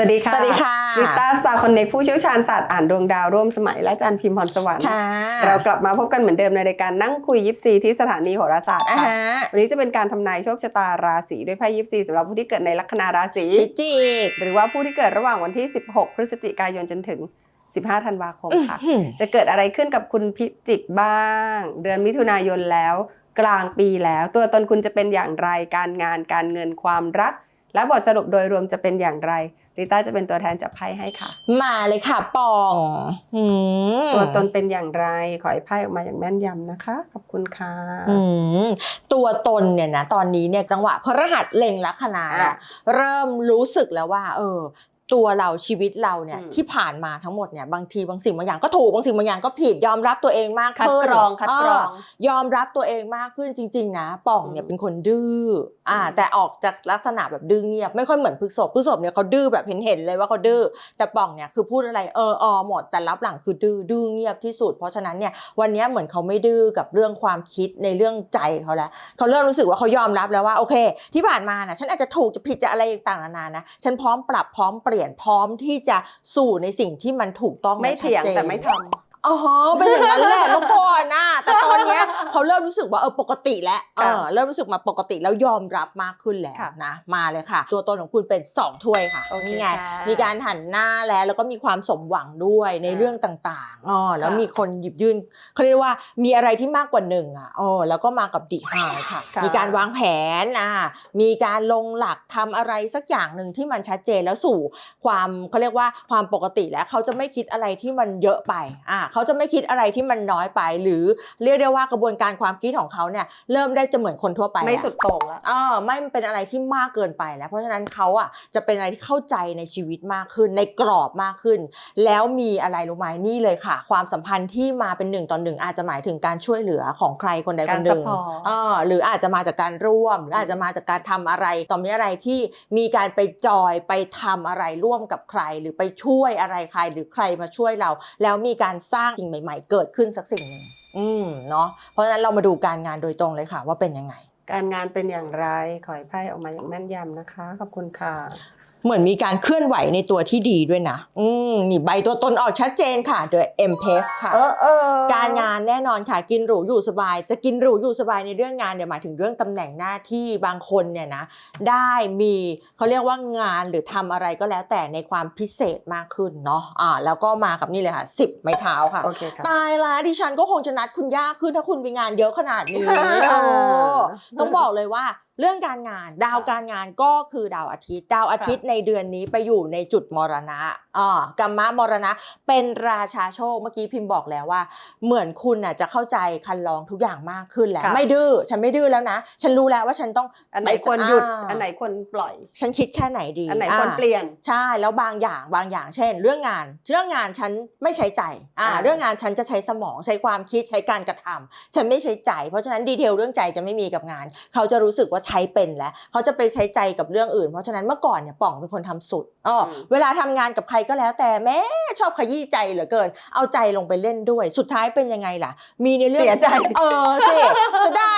สวัสดีค่ะ สวัสดีค่ะริต้าสตาร์คอนเน็กผู้เชี่ยวชาญศาสตร์อ่านดวงดาวร่วมสมัยและอาจารย์พิมพ์พรสวรรค์ค่ะเรากลับมาพบกันเหมือนเดิมในรายการนั่งคุยยิปซีที่สถานีโหราศาสตร์อ่าค่ะฮะวันนี้จะเป็นการทำนายโชคชะตาราศีด้วยไพ่ยิปซีสำหรับผู้ที่เกิดในลัคนาราศีพิจิก หรือว่าผู้ที่เกิดระหว่างวันที่ 16 พฤศจิกายนจนถึง 15 ธันวาคมค่ะอื้อหือจะเกิดอะไรขึ้นกับคุณพิจิกบ้าง เดือนมิถุนายนแล้ว กลางปีแล้ว ตัวตนคุณจะเป็นอย่างไรการงานการเงินความรัก และบทสรุปโดยรวมจะเป็นอย่างไรริต้าจะเป็นตัวแทนจับไพ่ให้ค่ะ มาเลยค่ะปองอืมตัวตนเป็นอย่างไร ขอให้ไพ่ออกมาอย่างแม่นยำนะคะ ขอบคุณค่ะอืมตัวตนเนี่ยนะตอนนี้เนี่ยจังหวะพระหัสเล็งลัคนาอะเริ่มรู้สึกแล้วว่า เออ ตัวเราชีวิตเราเนี่ยอืมที่ผ่านมาทั้งหมดเนี่ยบางทีบางสิ่งบางอย่างก็ถูกบางสิ่งบางอย่างก็ผิดยอมรับตัวเองมากคัดขึ้นกรองคัดกรองยอมรับตัวเองมากขึ้นจริง ๆ นะป่องเนี่ยอืมเป็นคนดื้ออ่าอืมแต่ออกจากลักษณะแบบดื้อเงียบไม่ค่อยเหมือนพฤษภพฤษภเนี่ยเขาดื้อแบบเห็นเห็นๆเลยว่าเขาดื้อแต่ป่องเนี่ยคือพูดอะไรเออออหมด แต่รับหลังคือดื้อดื้อเงียบที่สุด เพราะฉะนั้นเนี่ยวันเนี้ยเหมือนเขาไม่ดื้อกับเรื่องความคิดในเรื่องใจเขาแล้วเขาเริ่มรู้สึกว่าเขายอมรับแล้วว่าโอเค ที่ผ่านมานะฉันอาจจะถูกจะผิดจะอะไรต่างๆนานานะฉันพร้อมปรับพร้อมเปลี่ยนพร้อมที่จะสู่ในสิ่งที่มันถูกต้องไม่และชัดเถียงจนแต่ไม่ทำ อ๋อเป็นอย่างนั้นแหละเมื่อก่อนนะแต่ตอนเนี้ยเขาเริ่มรู้สึกว่าเออปกติแล้วเออเริ่มรู้สึกมาปกติแล้วยอมรับมากขึ้นแล้วค่ะนะมาเลยค่ะ ตัวตนของคุณเป็น 2 ถ้วยค่ะโอเคนี่ไงค่ะมีการหันหน้าแล้วแล้วก็มีความสมหวังด้วยในค่ะเรื่องต่างๆอ๋อแล้วค่ะมีคนหยิบยื่นเขาเรียกว่ามีอะไรที่มากกว่าหนึ่งอะอ๋อแล้วก็มากับดีไฮค่ะค่ะ มีการวางแผนอะมีการลงหลักทำอะไรสักอย่างหนึ่งที่มันชัดเจนแล้วสู่ความเขาเรียกว่าความปกติแล้วเขาจะไม่คิดอะไรที่มันเยอะไปอ่าเขาจะไม่คิดอะไรที่มันน้อยไป หรือเรียกได้ว่ากระบวนการความคิดของเขาเนี่ยเริ่มได้จะเหมือนคนทั่วไปไม่แล้วสุดโต่งแล้วเออไม่เป็นอะไรที่มากเกินไปแล้ว เพราะฉะนั้นเขาอะจะเป็นอะไรที่เข้าใจในชีวิตมากขึ้น ในกรอบมากขึ้น แล้วมีอะไรรู้ไหมนี่เลยค่ะ ความสัมพันธ์ที่มาเป็นหนึ่งต่อหนึ่งอาจจะหมายถึงการช่วยเหลือของใครคนใดคนหนึ่งการ support เออหรืออาจจะมาจากการร่วม หรืออาจจะมาจากการทำอะไรต่อมีอะไรที่มีการไปจอยไปทำอะไรร่วมกับใคร หรือไปช่วยอะไรใครหรือใครมาช่วยเรา แล้วมีการสร้างสิ่งใหม่ ๆ เกิดขึ้นสักสิ่งหนึ่งอืมเนาะเพราะฉะนั้นเรามาดูการงานโดยตรงเลยค่ะว่าเป็นยังไง การงานเป็นอย่างไร ขอให้ไพ่ออกมาอย่างแม่นยำนะคะ ขอบคุณค่ะ เหมือนมีการเคลื่อนไหวในตัวที่ดีด้วยนะ อืมนี่ใบตัวตนออกชัดเจนค่ะโดย m p s ค่ะ เออเออการงานแน่นอนค่ะกินหรูอยู่สบาย จะกินหรูอยู่สบายในเรื่องงานเนี่ยหมายถึงเรื่องตำแหน่งหน้าที่บางคนเนี่ยนะ ได้มีเขาเรียกว่างานหรือทำอะไรก็แล้วแต่ในความพิเศษมากขึ้นเนาะอ่าแล้วก็มากับนี่เลยค่ะสิบไม้เท้าค่ะ โอเคค่ะ ตายละดิฉันก็คงจะนัดคุณยากขึ้นถ้าคุณมีงานเยอะขนาดนี้ค่ะเออ ต้องบอกเลยว่า เรื่องการงานดาวการงานก็คือดาวอาทิตย์ ดาวอาทิตย์ในเดือนนี้ไปอยู่ในจุดมรณะ อ่ากัมมะมรณะ เป็นราชาโชคเมื่อกี้พิมพ์บอกแล้วว่า เหมือนคุณน่ะจะเข้าใจคันลองทุกอย่างมากขึ้นแล้ว ค่ะ ไม่ดื้อฉันไม่ดื้อแล้วนะ ฉันรู้แล้วว่าฉันต้อง อันไหนควรหยุดาอันไหนควรปล่อย ฉันคิดแค่ไหนดีอันไหนควรเปลี่ยน ใช่แล้วบางอย่างบางอย่างเช่น เรื่องงานเรื่องงานฉันไม่ใช้ใจอ่าอ่า เรื่องงานฉันจะใช้สมองใช้ความคิดใช้การกระทำฉันไม่ใช้ใจ เพราะฉะนั้นดีเทลเรื่องใจจะไม่มีกับงาน เขาจะรู้สึกว่าใช้เป็นแล้วเขาจะไปใช้ใจกับเรื่องอื่น เพราะฉะนั้นเมื่อก่อนเนี่ยป่องเป็นคนทำสุดอ๋ออม เวลาทำงานกับใครก็แล้วแต่แม่ชอบขยี้ใจเหลือเกิน เอาใจลงไปเล่นด้วย สุดท้ายเป็นยังไงล่ะ มีในเรื่องเสียใจ เออสิจะได้ได้ไง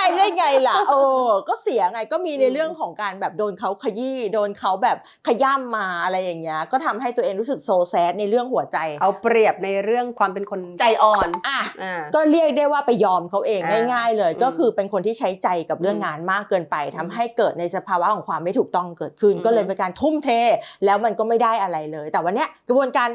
ล่ะ เออ ก็เสียไงก็มีในเรื่องของการแบบโดนเขาขยี้โดนเขาแบบขย่ำมาอะไรอย่างเงี้ยก็ทำให้ตัวเองรู้สึกโซแซดในเรื่องหัวใจ เอาเปรียบในเรื่องความเป็นคนใจอ่อนอะอ่าก็เรียกได้ว่าไปยอมเขาเองอ่าง่าย ๆ เลยอืมก็คือเป็นคนที่ใช้ใจกับเรื่องอืมงานมากเกินไปทำอืมให้เกิดในสภาวะของความไม่ถูกต้องเกิดขึ้นอืมก็เลยเป็นการทุ่มเท แล้วมันก็ไม่ได้อะไรเลย แต่วันเนี้ยกระบวนการ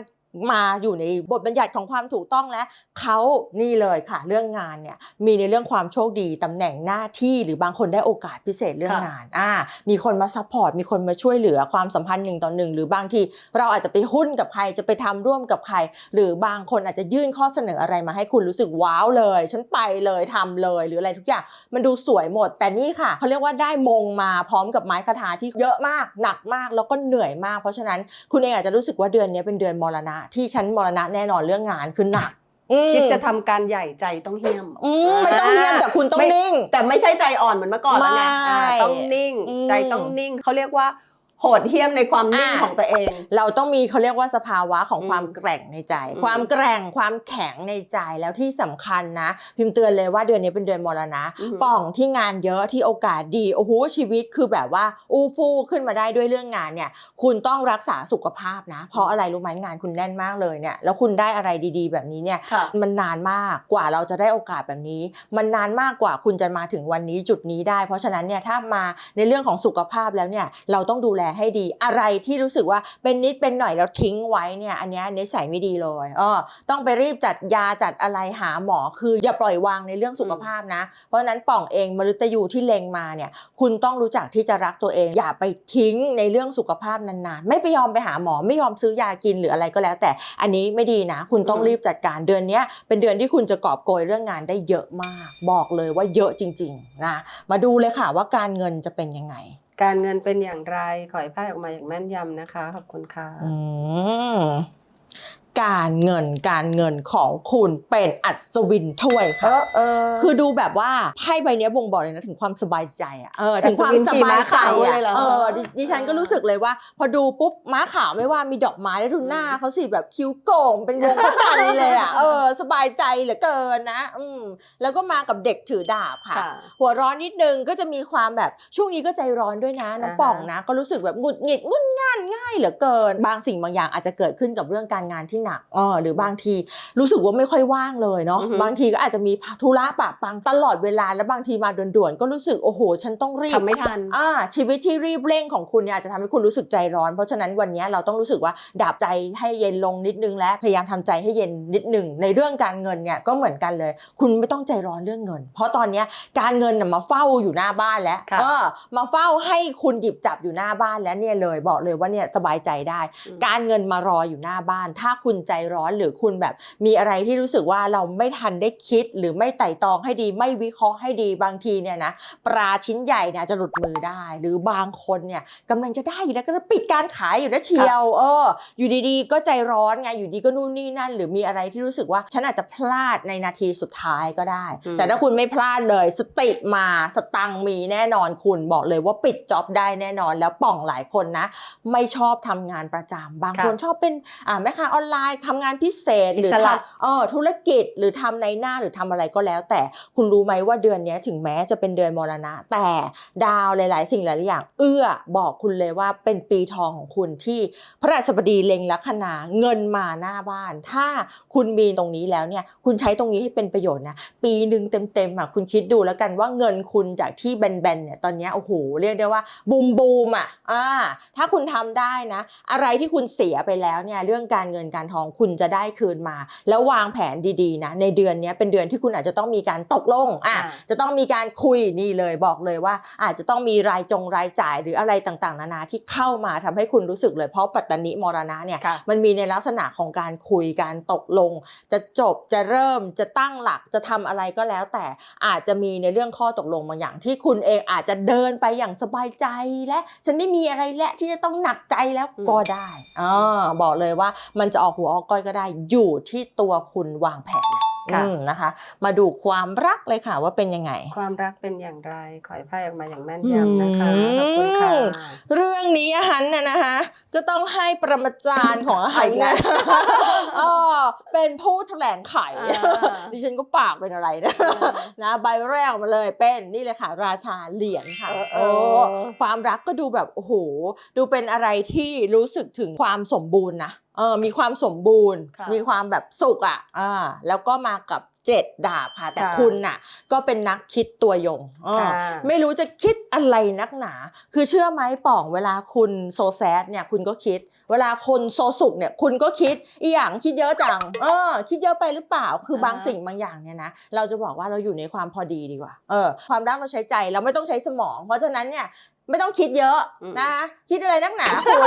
มาอยู่ในบทบัญญัติของความถูกต้องแล้วเขานี่เลยค่ะ เรื่องงานเนี่ยมีในเรื่องความโชคดีตำแหน่งหน้าที่หรือบางคนได้โอกาสพิเศษเรื่องค่ะงานอ่ามีคนมาซัพพอร์ตมีคนมาช่วยเหลือความสัมพันธ์หนึ่งต่อหนึ่งหรือบางทีเราอาจจะไปหุ้นกับใครจะไปทำร่วมกับใคร หรือบางคนอาจจะยื่นข้อเสนออะไรมาให้คุณรู้สึกว้าวเลย ฉันไปเลยทำเลยหรืออะไรทุกอย่างมันดูสวยหมด แต่นี่ค่ะเขาเรียกว่าได้มงมาพร้อมกับไม้คาถาที่เยอะมากหนักมากแล้วก็เหนื่อยมาก เพราะฉะนั้นคุณเองอาจจะรู้สึกว่าเดือนนี้เป็นเดือนมรณะที่ฉันมรณะแน่นอนเรื่องงานคือหนักอืมคิดจะทำการใหญ่ใจต้องเหี้ยมอืมไม่ต้องเงียบแต่คุณต้องไม่นิ่ง แต่ไม่ใช่ใจอ่อนเหมือนเมื่อก่อนแล้วไงไม่อ่าต้องนิ่งอืมใจต้องนิ่งเขาเรียกว่าโหโหดเหี้ยมในความนิ่งอะของตัวเอง เราต้องมีเขาเรียกว่าสภาวะของอืมความแกร่งในใจอืมความแกร่งความแข็งในใจแล้วที่สำคัญนะ พิมพ์เตือนเลยว่าเดือนนี้เป็นเดือนมรณะอือหือป่องที่งานเยอะที่โอกาสดีโอ้โหชีวิตคือแบบว่าอู้ฟู่ขึ้นมาได้ด้วยเรื่องงานเนี่ย คุณต้องรักษาสุขภาพนะ เพราะอะไรรู้ไหมงานคุณแน่นมากเลยเนี่ยแล้วคุณได้อะไรดี ๆ แบบนี้เนี่ยค่ะมันนานมากกว่าเราจะได้โอกาสแบบนี้ มันนานมากกว่าคุณจะมาถึงวันนี้จุดนี้ได้ เพราะฉะนั้นเนี่ยถ้ามาในเรื่องของสุขภาพแล้วเนี่ยเราต้องดูแลให้ดี อะไรที่รู้สึกว่าเป็นนิดเป็นหน่อยแล้วทิ้งไว้เนี่ยอันเนี้ยนิสัยไม่ดีเลยเออต้องไปรีบจัดยาจัดอะไรหาหมอคืออย่าปล่อยวางในเรื่องสุขภาพนะ เพราะนั้นป่องเองมฤตยูที่เลงมาเนี่ยคุณต้องรู้จักที่จะรักตัวเอง อย่าไปทิ้งในเรื่องสุขภาพนานๆ ไม่ไปยอมไปหาหมอไม่ยอมซื้อยากินหรืออะไรก็แล้ว แต่อันนี้ไม่ดีนะ คุณต้องรีบจัดการเดือนนี้เป็นเดือนที่คุณจะกอบโกยเรื่องงานได้เยอะมาก บอกเลยว่าเยอะจริงๆนะมาดูเลยค่ะว่าการเงินจะเป็นยังไง การเงินเป็นอย่างไรขอให้ไพ่ออกมาอย่างแม่นยำนะคะ ขอบคุณค่ะ อืม การเงินการเงินของคุณเป็นอัศวินถ้วยเอค่ะอเออคือดูแบบว่าไพ่ใบเนี้ยบ่งบอกเลยนะถึงความสบายใจอะเออแต่ถึงความสบายใจสวินขี่ม้าขาวเลอะยเหรอเออดิดิฉันก็รู้สึกเลยว่า พอดูปุ๊บม้าขาวไม่ว่ามีดอกไม้แล้วดูหน้าเขาสิแบบคิ้วโก่งเป็นวงพระจันทร์เลยอะเออสบายใจเหลือเกินนะอืมแล้วก็มากับเด็กถือดาบค่ะค่ะหัวร้อนนิดนึงก็จะมีความแบบช่วงนี้ก็ใจร้อนด้วยนะน้ำป่องนะ ก็รู้สึกแบบหงุดหงิดงุนง่านง่ายเหลือเกิน บางสิ่งบางอย่างอาจจะเกิดขึ้นกับเรื่องการงานที่หนักเออหรือบางทีรู้สึกว่าไม่ค่อยว่างเลยเนาะอือฮึบางทีก็อาจจะมีธุระปะปังตลอดเวลาแล้วบางทีมาด่วนๆก็รู้สึกโอ้โห ฉันต้องรีบทำไม่ทันอ่าชีวิตที่รีบเร่งของคุณเนี่ยอาจจะทำให้คุณรู้สึกใจร้อน เพราะฉะนั้นวันนี้เราต้องรู้สึกว่าดับใจให้เย็นลงนิดนึงและพยายามทำใจให้เย็นนิดนึงในเรื่องการเงินเนี่ยก็เหมือนกันเลย คุณไม่ต้องใจร้อนเรื่องเงิน เพราะตอนเนี้ยการเงินน่ะมาเฝ้าอยู่หน้าบ้านแล้วค่ะเออมาเฝ้าให้คุณหยิบจับอยู่หน้าบ้านแล้วเนี่ยเลยบอกเลยว่าเนี่ยสบายใจได้อืมการเงินมารออยู่หน้าบ้าน ถ้าคุณใจร้อนหรือคุณแบบมีอะไรที่รู้สึกว่าเราไม่ทันได้คิดหรือไม่ไต่ตองให้ดีไม่วิเคราะห์ให้ดีบางทีเนี่ยนะปลาชิ้นใหญ่เนี่ยจะหลุดมือได้ หรือบางคนเนี่ยกำลังจะได้อยู่แล้วก็จะปิดการขายอยู่แล้วเชียวเออ อยู่ดีๆ ก็ใจร้อนไงอยู่ดีก็นู่นนี่นั่น หรือมีอะไรที่รู้สึกว่าฉันอาจจะพลาดในนาทีสุดท้ายก็ได้อืมแต่ถ้าคุณไม่พลาดเลยสติมาสตังค์มีแน่นอนคุณบอกเลยว่าปิดจ็อบได้แน่นอนแล้วป่องหลายคนนะ ไม่ชอบทำงานประจำบางค่ะคนชอบเป็นอ่าแม่ค้าออนไลน์ทำงานพิเศษหรืออิสระทำเออธุรกิจหรือทำในหน้าหรือทำอะไรก็แล้ว แต่คุณรู้ไหมว่าเดือนเนี้ยถึงแม้จะเป็นเดือนมรณะ แต่ดาวหลาย ๆ สิ่งหลายๆอย่าง เอื้อบอกคุณเลยว่าเป็นปีทองของคุณที่พระราชบดีเล็งลัคนาเงินมาหน้าบ้าน ถ้าคุณมีตรงนี้แล้วเนี่ยคุณใช้ตรงนี้ให้เป็นประโยชน์นะปีหนึ่งเต็มๆอะคุณคิดดูแล้วกันว่าเงินคุณจากที่แบนๆเนี่ยตอนเนี้ยโอ้โหเรียกได้ว่าบูมบูมอะอ่าถ้าคุณทำได้นะ อะไรที่คุณเสียไปแล้วเนี่ยเรื่องการเงินการทองคุณจะได้คืนมา แล้ววางแผนดีๆนะในเดือนเนี้ยเป็นเดือนที่คุณอาจจะต้องมีการตกลงอะอ่าจะต้องมีการคุยนี่เลยบอกเลยว่า อาจจะต้องมีรายจงรายจ่ายหรืออะไรต่างๆ นานาที่เข้ามาทำให้คุณรู้สึกเลยเพราะปัตตนิมรณะเนี่ยค่ะมันมีในลักษณะของการคุยการตกลง จะจบจะเริ่มจะตั้งหลักจะทำอะไรก็แล้ว แต่อาจจะมีในเรื่องข้อตกลงบางอย่างที่คุณเองอาจจะเดินไปอย่างสบายใจและฉันไม่มีอะไรและที่จะต้องหนักใจแล้วอืมก็ได้อ่าบอกเลยว่ามันจะออกหัวออกก้อยก็ได้อยู่ที่ตัวคุณวางแผนค่ะอืมนะคะ มาดูความรักเลยค่ะว่าเป็นยังไง ความรักเป็นอย่างไรขอให้ไพ่ออกมาอย่างแม่นยำนะคะขอบคุณค่ะเรื่องนี้อาหันน่ะนะคะก็ต้องให้ประมาจารย์ของอาหันนะ เออเป็นผู้แถลงไขอ่าดิฉันก็ปากเป็นอะไรนะอ่านะใบแรกออกมาเลยเป็นนี่เลยค่ะ ราชาเหรียญค่ะเออเอโอ้อความรักก็ดูแบบโอ้โหดูเป็นอะไรที่รู้สึกถึงความสมบูรณ์นะเออมีความสมบูรณ์ค่ะมีความแบบสุขอะอ่าแล้วก็มากับเจ็ดดาบค่ะ แต่ค่ะคุณน่ะ ก็เป็นนักคิดตัวยงเออค่ะไม่รู้จะคิดอะไรนักหนา คือเชื่อไหมป่องเวลาคุณโซแซดเนี่ยคุณก็คิด เวลาคนโซสุกเนี่ยคุณก็คิดอีหยังคิดเยอะจัง เออ คิดเยอะไปหรือเปล่า คืออ่าบางสิ่งบางอย่างเนี่ยนะเราจะบอกว่าเราอยู่ในความพอดีดีกว่า เออ ความรักเราใช้ใจเราไม่ต้องใช้สมอง เพราะฉะนั้นเนี่ยไม่ต้องคิดเยอะอืมนะคะคิดอะไรนักหนาคุณ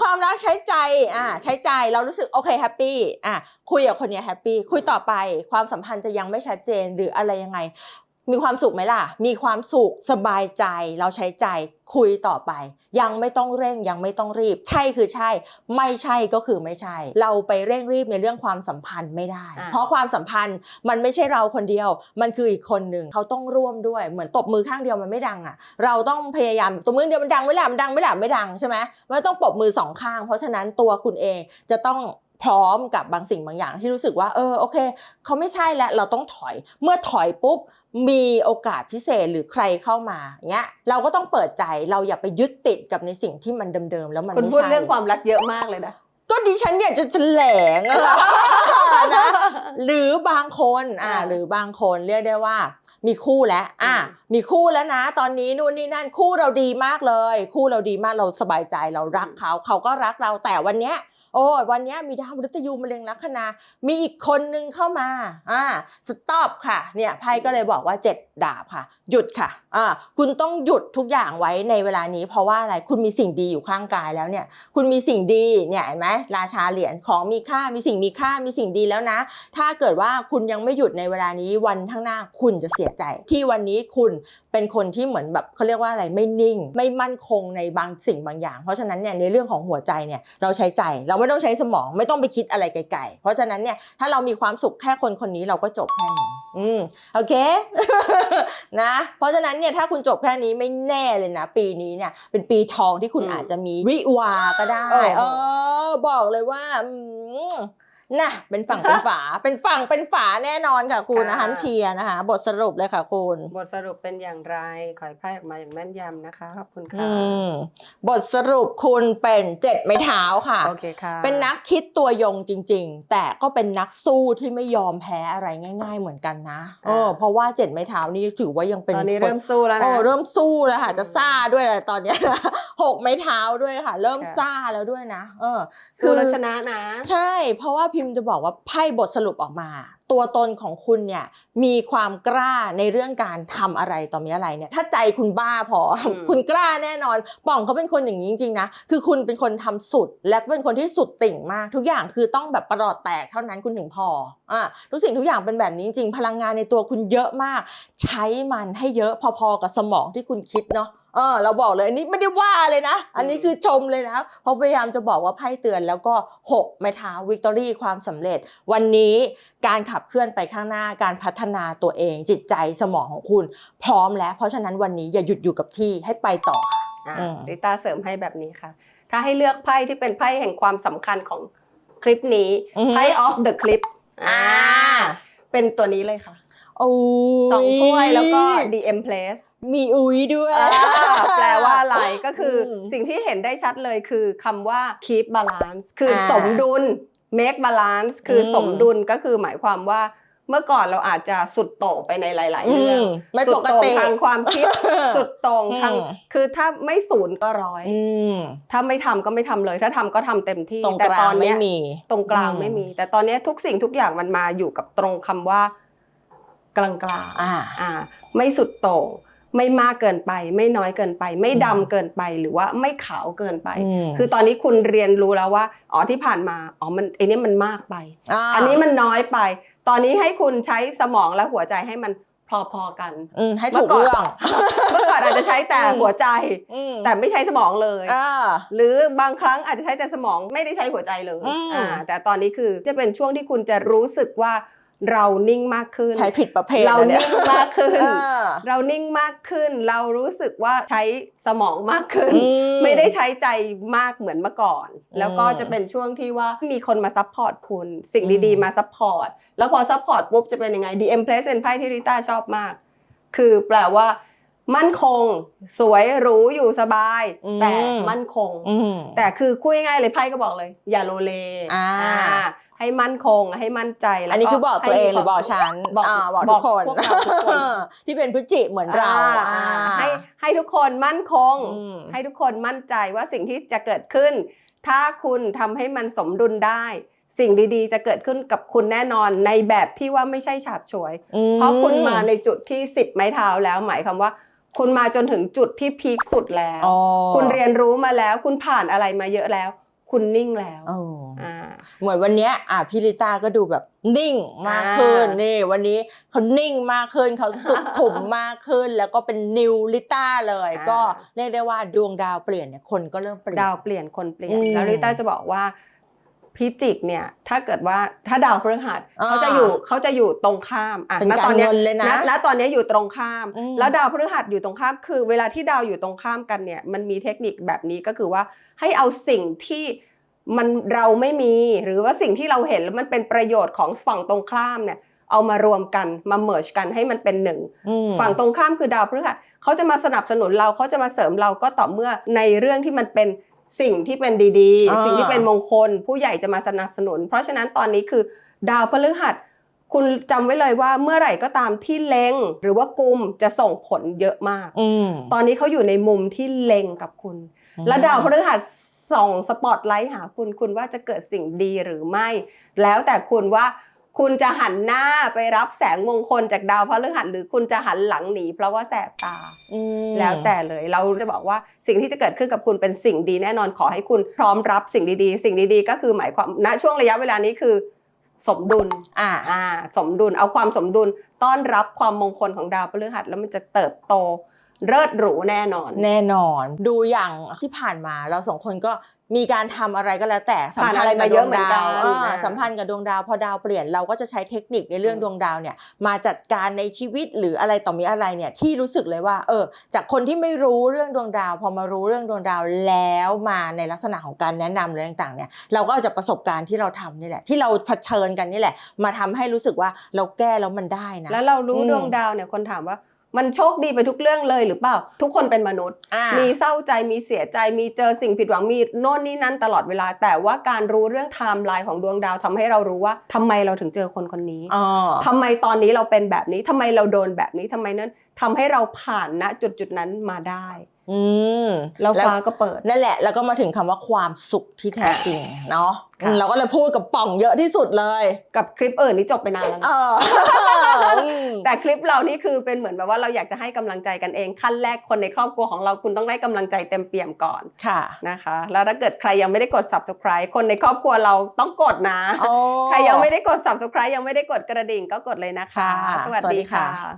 ความรักใช้ใจอ่าใช้ใจเรารู้สึกโอเคแฮปปี้อะคุยกับคนเนี้ยแฮปปี้คุยต่อไปความสัมพันธ์จะยังไม่ชัดเจนหรืออะไรยังไง มีความสุขไหมล่ะ มีความสุขสบายใจเราใช้ใจคุยต่อไป ยังไม่ต้องเร่งยังไม่ต้องรีบ ใช่คือใช่ ไม่ใช่ก็คือไม่ใช่ เราไปเร่งรีบในเรื่องความสัมพันธ์ไม่ได้อ่าเพราะความสัมพันธ์มันไม่ใช่เราคนเดียว มันคืออีกคนหนึ่งเขาต้องร่วมด้วยเหมือนตบมือข้างเดียวมันไม่ดังอะ เราต้องพยายามตบมือเดียวมันดังไม่หล่ะมันดังไม่หล่ะไม่ดังใช่ไหมมันต้องปรบมือสองข้าง เพราะฉะนั้นตัวคุณเองจะต้อง พร้อมกับบางสิ่งบางอย่างที่รู้สึกว่าเออโอเคเขาไม่ใช่แล้วเราต้องถอย เมื่อถอยปุ๊บมีโอกาสพิเศษหรือใครเข้ามาเงี้ยเราก็ต้องเปิดใจเราอย่าไปยึดติดกับในสิ่งที่มันเดิมๆแล้วมันคุณไม่พูดใช่เรื่องความรักเยอะมากเลยนะก็ดิฉันอยากจะแถลงอะนะหรือบางคนอ่าอ่าหรือบางคนเรียกได้ว่า มีคู่แล้วอะอืมมีคู่แล้วนะ ตอนนี้นู่นนี่นั่นคู่เราดีมากเลย คู่เราดีมากเราสบายใจเรารักเขาเขาก็รักเราแต่วันเนี้ย โอ้ยวันนี้มีดาวมฤตยูมะเร็งลัคนา มีอีกคนนึงเข้ามาอ่าสต็อปค่ะเนี่ยไพ่ก็เลยบอกว่าเจ็ดดาบค่ะ หยุดค่ะอ่าคุณต้องหยุดทุกอย่างไว้ในเวลานี้ เพราะว่าอะไรคุณมีสิ่งดีอยู่ข้างกายแล้วเนี่ย คุณมีสิ่งดีเนี่ยเห็นไหมราชาเหรียญของมีค่ามีสิ่งมีค่ามีสิ่งดีแล้วนะ ถ้าเกิดว่าคุณยังไม่หยุดในเวลานี้วันข้างหน้าคุณจะเสียใจ ที่วันนี้คุณเป็นคนที่เหมือนแบบเขาเรียกว่าอะไรไม่นิ่ง ไม่มั่นคงในบางสิ่งบางอย่าง เพราะฉะนั้นเนี่ยในเรื่องของหัวใจเนี่ยเราใช้ใจเราไม่ต้องใช้สมองไม่ต้องไปคิดอะไรไกลๆ เพราะฉะนั้นเนี่ยถ้าเรามีความสุขแค่คนคนนี้เราก็จบแค่นี้อืมโอเคนะเพราะฉะนั้นเนี่ยถ้าคุณจบแค่นี้ไม่แน่เลยนะ ปีนี้เนี่ยเป็นปีทองที่คุณอืมอาจจะมีวิวาก็ได้โอ้โหเออบอกเลยว่าอืม นะเป็นฝั่งเป็นฝา เป็นฝั่งเป็นฝาแน่นอนค่ะคุณค่ะ อาหารเชียร์นะคะ บทสรุปเลยค่ะคุณ บทสรุปเป็นอย่างไร ขอให้ไพ่ออกมาอย่างแม่นยำนะคะ ขอบคุณอืค่ะมบทสรุปคุณเป็นเจ็ดไม้เท้าค่ะ โอเคค่ะ เป็นนักคิดตัวยงจริง ๆ แต่ก็เป็นนักสู้ที่ไม่ยอมแพ้อะไรง่าย ๆ เหมือนกันนะเออเพราะว่าเจ็ดไม้เท้านี่ถือว่ายังเป็นตอนนี้คเริ่มสู้แล้วโอ้นะเริ่มสู้แล้วค่ะอืมจะซ่าด้วยแหละตอนเนี้ยนะหกไม้เท้าด้วยค่ะ เริ่มค่ะ ซ่าแล้วด้วยนะ เออ สู้แล้วชนะนะ ใช่ เพราะว่าพิมพ์จะบอกว่าไพ่บทสรุปออกมา ตัวตนของคุณเนี่ยมีความกล้าในเรื่องการทำอะไรต่อมีอะไรเนี่ยถ้าใจคุณบ้าพออมคุณกล้าแน่นอนป่องเขาเป็นคนอย่างนี้จริงๆนะคือคุณเป็นคนทำสุด และเป็นคนที่สุดติ่งมาก ทุกอย่างคือต้องแบบประหลอดแตกเท่านั้นคุณถึงพออะทุกสิ่งทุกอย่างเป็นแบบนี้จริงๆพลังงานในตัวคุณเยอะมาก ใช้มันให้เยอะพอๆกับสมองที่คุณคิดเนาะ เออเราบอกเลยอันนี้ไม่ได้ว่าเลยนะ อันนี้คือชมเลยนะ เพราะพยายามจะบอกว่าไพ่เตือนแล้วก็ 6 ไม้เท้าวิกตอรี่ความสำเร็จ วันนี้การขับเคลื่อนไปข้างหน้าการพัฒนาตัวเอง จิตใจสมองของคุณ พร้อมแล้ว เพราะฉะนั้นวันนี้อย่าหยุดอยู่กับที่ให้ไปต่อค่ะอะอืมริต้าเสริมให้แบบนี้ค่ะ ถ้าให้เลือกไพ่ที่เป็นไพ่แห่งความสำคัญของคลิปนี้อือฮึไพ่ of the clip อ่าเป็นตัวนี้เลยค่ะโอ้ย สองถ้วยแล้วก็ DM place มีอุ้ยด้วยอ่าแปลว่าอะไรก็คืออมสิ่งที่เห็นได้ชัดเลยคือคำว่า keep balance คืออาสมดุล make balance คืออม สมดุลก็คือหมายความว่าเมื่อก่อนเราอาจจะสุดโต่งไปในหลาย ๆ อืเรื่องมไม่สุปดกโต่งติ ทางความคิด สุดโต่งทางอืม คือถ้าไม่ศูนย์ก็ร้อย อืมถ้าไม่ทำก็ไม่ทำเลย ถ้าทำก็ทำเต็มที่ตรงแต่กตลาองนไม่เนี้ยมี ตรงกลางอืม ไม่มี แต่ตอนเนี้ยทุกสิ่งทุกอย่างมันมาอยู่กับตรงคำว่า กลางกลางๆอ่าอ่าไม่สุดโต่งไม่มากเกินไป ไม่น้อยเกินไป ไม่อืมดำเกินไปหรือว่าไม่ขาวเกินไปมคือตอนนี้คุณเรียนรู้แล้วว่าอ๋อที่ผ่านมาอ๋อมันไอเนี้ยมันมากไปาอันนี้มันน้อยไป ตอนนี้ให้คุณใช้สมองและหัวใจให้มันพอๆกันอืมให้ถูกเมื่อก่อนเรื่องเมื่อก่อนอาจจะใช้แต่อืมหัวใจอืมแต่ไม่ใช้สมองเลยอ่าหรือบางครั้งอาจจะใช้แต่สมองไม่ได้ใช้หัวใจเลยอืมอ่าแต่ตอนนี้คือจะเป็นช่วงที่คุณจะรู้สึกว่า เรานิ่งมากขึ้น ใช้ผิดประเภทเรานะเนี่ยนิ่งมากขึ้นอ่าเรานิ่งมากขึ้น เรารู้สึกว่าใช้สมองมากขึ้นอืไม่ได้ใช้ใจมากเหมือนเมื่อก่อนอืมแล้วก็จะเป็นช่วงที่ว่ามีคนมาซัพพอร์ตคุณ สิ่งอืมดีๆ มาซัพพอร์ต แล้วพอซัพพอร์ตปุ๊บจะเป็นยังไง DM Place เป็นไพ่ที่ริต้าชอบมาก คือแปลว่ามั่นคง สวยหรูอยู่สบาย แต่มั่นคงอืมแต่คือคุยง่ายๆเลยไพ่ก็บอกเลย อย่าโลเลอ่า ให้มั่นคงให้มั่นใจแล้วอันนี้คือบอกตัวเองหรือบอกให้มีฉันบอกอ่าบอกทุกคนพวกเราทุกคนที่เป็นพฤจิเหมือนเราอ่อ่าให้ให้ทุกคนมั่นคงอืมให้ทุกคนมั่นใจว่าสิ่งที่จะเกิดขึ้น ถ้าคุณทำให้มันสมดุลได้ สิ่งดีๆ จะเกิดขึ้นกับคุณแน่นอนในแบบที่ว่าไม่ใช่ฉาบฉวยอืมเพราะคุณมาในจุดที่10ไม้เท้าแล้วหมายความว่าคุณมาจนถึงจุดที่พีคสุดแล้วอ๋อคุณเรียนรู้มาแล้ว คุณผ่านอะไรมาเยอะแล้ว คุณนิ่งแล้วโอ้อ่าเหมือนวันเนี้ยอะพี่ลิต้าก็ดูแบบนิ่งมากขึ้นอ่านี่นี่ วันนี้เขานิ่งมากขึ้นเขาสุขุมมากขึ้น แล้วก็เป็นนิวลิต้าเลย ก็เรียกได้ว่าดวงดาวเปลี่ยนเนี่ยคนก็เริ่มเปลี่ยนดาวเปลี่ยนคนเปลี่ยนอืมแล้วริต้าจะบอกว่า พิจิกเนี่ยถ้าเกิดว่าถ้าดาวพฤหัสอ่าเขาจะอยู่เขาจะอยู่ตรงข้ามอะเป็นณการตอนเนี้ยเงินเลยนะณณตอนเนี้ยอยู่ตรงข้ามอืมแล้วดาวพฤหัสอยู่ตรงข้าม คือเวลาที่ดาวอยู่ตรงข้ามกันเนี่ยมันมีเทคนิคแบบนี้ก็คือว่าให้เอาสิ่งที่มันเราไม่มีหรือว่าสิ่งที่เราเห็นแล้วมันเป็นประโยชน์ของฝั่งตรงข้ามเนี่ยเอามารวมกันมาเมิร์กันให้มันเป็นหนึ่งอืมฝั่งตรงข้ามคือดาวพฤหัสเขาจะมาสนับสนุนเราเขาจะมาเสริมเราก็ต่อเมื่อในเรื่องที่มันเป็น สิ่งที่เป็นดีอ่าๆสิ่งที่เป็นมงคล ผู้ใหญ่จะมาสนับสนุน เพราะฉะนั้นตอนนี้คือดาวพฤหัส คุณจำไว้เลยว่าเมื่อไหร่ก็ตามที่เล็ง หรือว่ากุมจะส่งผลเยอะมากอืมตอนนี้เขาอยู่ในมุมที่เล็งกับคุณ และดาวพฤหัสส่องสปอตไลท์หาคุณคุณว่าจะเกิดสิ่งดีหรือไม่ แล้วแต่คุณว่า คุณจะหันหน้าไปรับแสงมงคลจากดาวพฤหัสหรือคุณจะหันหลังหนีเพราะว่าแสบตาอืมแล้วแต่เลยเราจะบอกว่าสิ่งที่จะเกิดขึ้นกับคุณเป็นสิ่งดีแน่นอนขอให้คุณพร้อมรับสิ่งดีๆ สิ่งดีๆ ก็คือหมายความณช่วงระยะเวลานี้คือ สมดุลอ่าอ่าสมดุลเอาความสมดุลต้อนรับความมงคลของดาวพฤหัสแล้วมันจะเติบโตเลิศหรูแน่นอน แน่นอน ดูอย่างที่ผ่านมาเราสองคนก็ มีการทำอะไรก็แล้วแต่สัมผ่านพันอะไรธ์มากับเยดวอะงเหมือนดากัวนอ่าอ่าสัมพันธ์กับดวงดาวพอดาวเปลี่ยนเราก็จะใช้เทคนิคในเรื่องอืมดวงดาวเนี่ยมาจัดการในชีวิตหรืออะไรต่อมีอะไรเนี่ยที่รู้สึกเลยว่า เออ จากคนที่ไม่รู้เรื่องดวงดาว พอมารู้เรื่องดวงดาวแล้วมาในลักษณะของการแนะนำอะไรต่างๆเนี่ย เราก็เอาจากประสบการณ์ที่เราทำนี่แหละ ที่เราเผชิญกันนี่แหละ มาทำให้รู้สึกว่าเราแก้แล้วมันได้นะ แล้วเรารู้อืม ดวงดาวเนี่ยคนถามว่า มันโชคดีไปทุกเรื่องเลยหรือเปล่า ทุกคนเป็นมนุษย์อ่ามีเศร้าใจมีเสียใจมีเจอสิ่งผิดหวังมีโน่นนี่นั่นตลอดเวลา แต่ว่าการรู้เรื่องไทม์ไลน์ของดวงดาวทำให้เรารู้ว่าทำไมเราถึงเจอคนคนนี้อ๋อทำไมตอนนี้เราเป็นแบบนี้ทำไมเราโดนแบบนี้ทำไมนั้น ทำให้เราผ่านณจุดจุดๆนั้นมาได้ อืมแล้วแล้วฟ้าก็เปิดนั่นแหละ แล้วก็มาถึงคำว่าความสุขที่แท้จริงเนาะค่ะอืมเราก็เลยพูดกับป่องเยอะที่สุดเลย กับคลิปอื่นนี่จบไปนานแล้วเอนะออืมแต่คลิปเรานี่คือเป็นเหมือนแบบว่าเราอยากจะให้กำลังใจกันเองขั้นแรกคนในครอบครัวของเราคุณต้องได้กำลังใจเต็มเปี่ยมก่อนค่ะนะคะ แล้วถ้าเกิดใครยังไม่ได้กด subscribe คนในครอบครัวเราต้องกดนะโอ้ใครยังไม่ได้กด subscribe ยังไม่ได้กดกระดิ่งก็กดเลยนะคะค่ะสวัสสวัสดีดีค่ะค่ะ